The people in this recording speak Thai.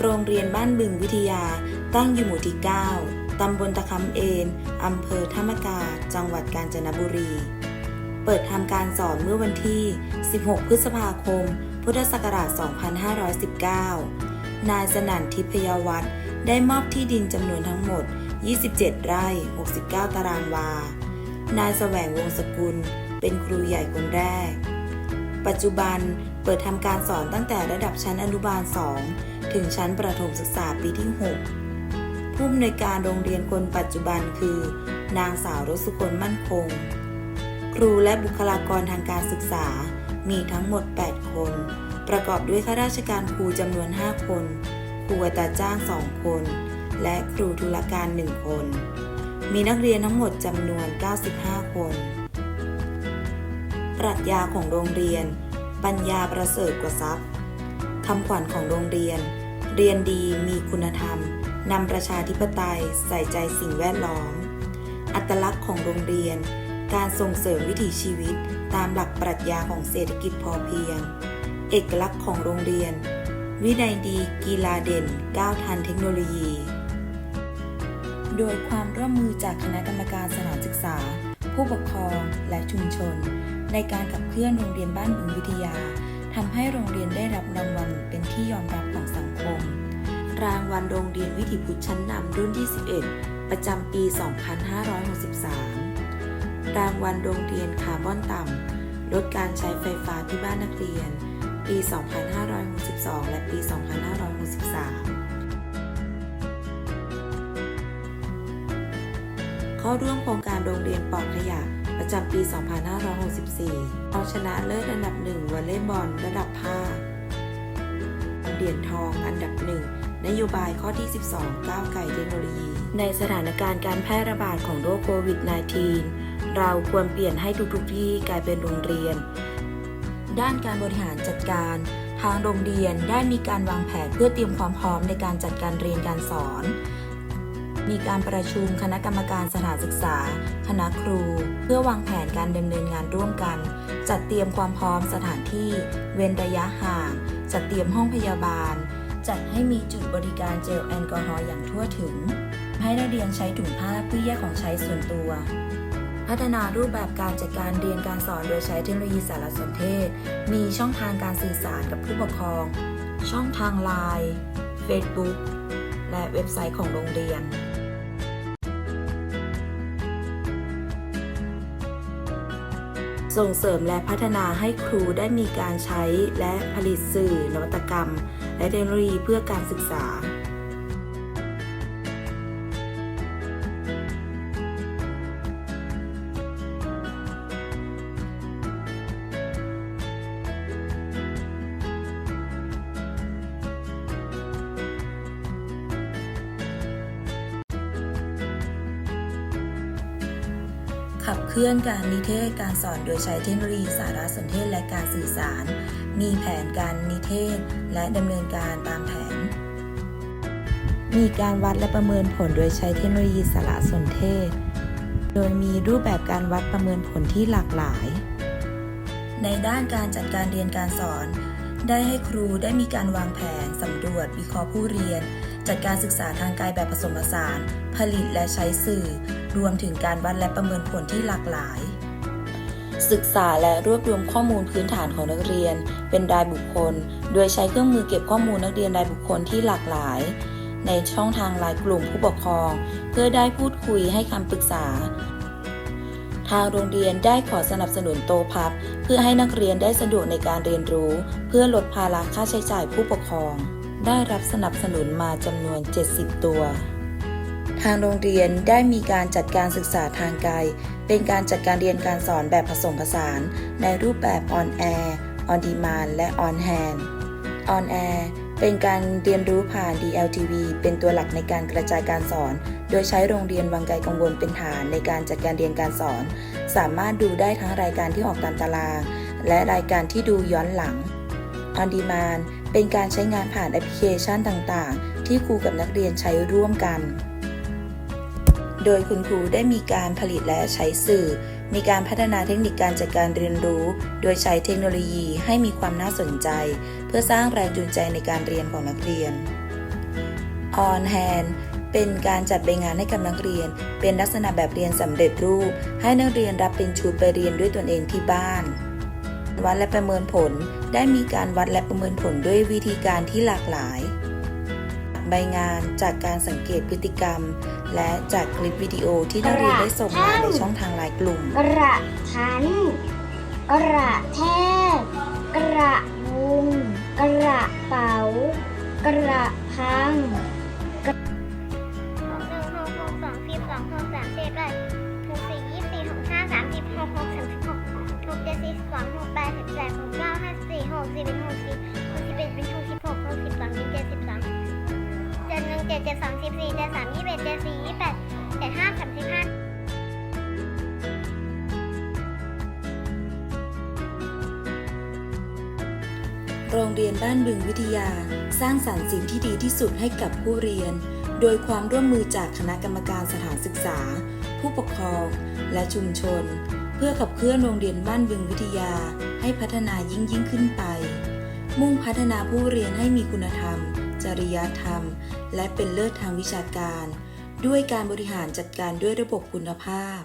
โรงเรียนบ้านบึงวิทยา ตั้งอยู่หมู่ที่ 9 ตำบลตะคำเอนอำเภอธรรมกา จังหวัดกาญจนบุรี เปิดทำการสอนเมื่อวันที่ 16 พฤษภาคม พุทธศักราช 2519 นายสนั่นทิพยวัฒน์ได้มอบที่ดินจำนวนทั้งหมด 27 ไร่ 69 ตารางวา นายแสวงวงศกุล เป็นครูใหญ่คนแรก ปัจจุบันเปิดทำการสอนตั้งแต่ระดับชั้นอนุบาล 2 ถึงชั้นประถมศึกษาปีที่ 6 ผู้อำนวยการโรงเรียนคนปัจจุบันคือ นางสาวรสุคนมั่นคง ครูและบุคลากรทางการศึกษามีทั้งหมด 8 คน ประกอบด้วยข้าราชการครูจำนวน 5 คน ครูอัตราจ้าง 2 คน และครูธุรการ 1 คน มีนักเรียนทั้งหมดจำนวน 95 คน ปรัชญาของโรงเรียน ปัญญาประเสริฐกว่าทรัพย์คำขวัญของโรงเรียน เรียนดีมีคุณธรรม นำประชาธิปไตยใส่ใจสิ่งแวดล้อม อัตลักษณ์ของโรงเรียน การส่งเสริมวิถีชีวิต ตามหลักปรัชญาของเศรษฐกิจพอเพียง เอกลักษณ์ของโรงเรียน วินัยดีกีฬาเด่นก้าวทันเทคโนโลยี โดยความร่วมมือจากคณะกรรมการสถานศึกษา ผู้ปกครองและชุมชน ในการขับเคลื่อนโรงเรียนบ้านบึงวิทยาทำให้โรงเรียนได้รับรางวัลเป็นที่ยอมรับของสังคม รางวัลโรงเรียนวิถีพุทธชั้นนำรุ่นที่ 11 ประจำปี 2563 รางวัลโรงเรียนคาร์บอนต่ำลดการใช้ไฟฟ้าที่บ้านนักเรียน ปี 2562 และปี 2563 เข้าร่วมโครงการโรงเรียนปลอดขยะประจำปี 2564 เอาชนะเลิศอันดับหนึ่งวอลเลย์บอลระดับภาคเหรียญทองอันดับหนึ่ง นโยบายข้อที่ 12 ก้าวไกลเทคโนโลยี ในสถานการณ์การแพร่ระบาดของโรคโควิด -19 เราควรเปลี่ยนให้ทุกๆที่กลายเป็นโรงเรียน ด้านการบริหารจัดการ ทางโรงเรียนได้มีการวางแผนเพื่อเตรียมความพร้อมในการจัดการเรียนการสอน มีการประชุมคณะกรรมการสถานศึกษา คณะครู เพื่อวางแผนการดำเนินงานร่วมกัน จัดเตรียมความพร้อมสถานที่ เว้นระยะห่าง จัดเตรียมห้องพยาบาล จัดให้มีจุดบริการเจลแอลกอฮอล์อย่างทั่วถึง ให้นักเรียนใช้ถุงผ้าเพื่อแยกของใช้ส่วนตัว พัฒนารูปแบบการจัดการเรียนการสอนโดยใช้เทคโนโลยีสารสนเทศ มีช่องทางการสื่อสารกับผู้ปกครอง ช่องทาง Line Facebook และเว็บไซต์ของโรงเรียนส่งเสริมและพัฒนาให้ครูได้มีการใช้และผลิตสื่อนวัตกรรม และเทคโนโลยีเพื่อการศึกษา ขับเคลื่อนการนิเทศการสอนโดยใช้เทคโนโลยีสารสนเทศและการสื่อสาร มีแผนการนิเทศ และดำเนินการตามแผน มีการวัดและประเมินผลโดยใช้เทคโนโลยีสารสนเทศ โดยมีรูปแบบการวัดประเมินผลที่หลากหลาย ในด้านการจัดการเรียนการสอน ได้ให้ครูได้มีการวางแผนสำรวจ วิเคราะห์ผู้เรียน จัดการศึกษาทางกายแบบผสมผสาน ผลิตและใช้สื่อ รวมถึงการวัดและประเมินผลที่หลากหลาย ศึกษาและรวบรวมข้อมูลพื้นฐานของนักเรียน เป็นรายบุคคล โดยใช้เครื่องมือเก็บข้อมูลนักเรียนรายบุคคลที่หลากหลาย ในช่องทางไลน์กลุ่มผู้ปกครอง เพื่อได้พูดคุยให้คำปรึกษาทางโรงเรียนได้ขอสนับสนุนโตพับ เพื่อให้นักเรียนได้สะดวกในการเรียนรู้ เพื่อลดภาระค่าใช้จ่ายผู้ปกครอง ได้รับสนับสนุนมาจำนวน 70 ตัว ทางโรงเรียนได้มีการจัดการศึกษาทางไกล เป็นการจัดการเรียนการสอนแบบผสมผสาน ในรูปแบบ on air on demand และ on hand on air เป็นการเรียนรู้ผ่าน DLTV เป็นตัวหลักในการกระจายการสอน โดยใช้โรงเรียนวังไกลกังวลเป็นฐานในการจัดการเรียนการสอน สามารถดูได้ทั้งรายการที่ออกตามตาราง และรายการที่ดูย้อนหลัง On Demand เป็นการใช้งานผ่านแอปพลิเคชันต่างๆ ที่ครูกับนักเรียนใช้ร่วมกัน โดยคุณครูได้มีการผลิตและใช้สื่อ มีการพัฒนาเทคนิคการจัดการเรียนรู้ โดยใช้เทคโนโลยีให้มีความน่าสนใจ เพื่อสร้างแรงจูงใจในการเรียนของนักเรียน On Hand เป็นการจัดใบงานให้กับนักเรียน เป็นลักษณะแบบเรียนสำเร็จรูป ให้นักเรียนรับเป็นชุดไปเรียนด้วยตนเองที่บ้าน วัดและประเมินผล ได้มีการวัดและประเมินผลด้วยวิธีการที่หลากหลาย ใบงานจากการสังเกตพฤติกรรม และจากคลิปวิดีโอที่นักเรียนได้ส่งมาในช่องทางไลน์กลุ่ม กระทัน กระแทก กระวุงกระเป๋ากระพัง กสิบเอ็ดหกสิบหกสิบเอ็ดเป็นหกสิบหกหกสิบสองเป็นเจ็ดสิบสองเจ็ดหนึ่งเจ็ดเจ็ดสองสิบสี่เจ็ดสามยี่สิบเอ็ดเจ็ดสี่ยี่สิบแปดเจ็ดห้าสามสิบห้าโรงเรียนบ้านบึงวิทยา สร้างสรรค์สิ่งที่ดีที่สุดให้กับผู้เรียน โดยความร่วมมือจากคณะกรรมการสถานศึกษา ผู้ปกครอง และชุมชน เพื่อขับเคลื่อนโรงเรียนบ้านบึงวิทยา ให้พัฒนายิ่งยิ่งขึ้นไป มุ่งพัฒนาผู้เรียนให้มีคุณธรรม จริยธรรม และเป็นเลิศทางวิชาการ ด้วยการบริหารจัดการด้วยระบบคุณภาพ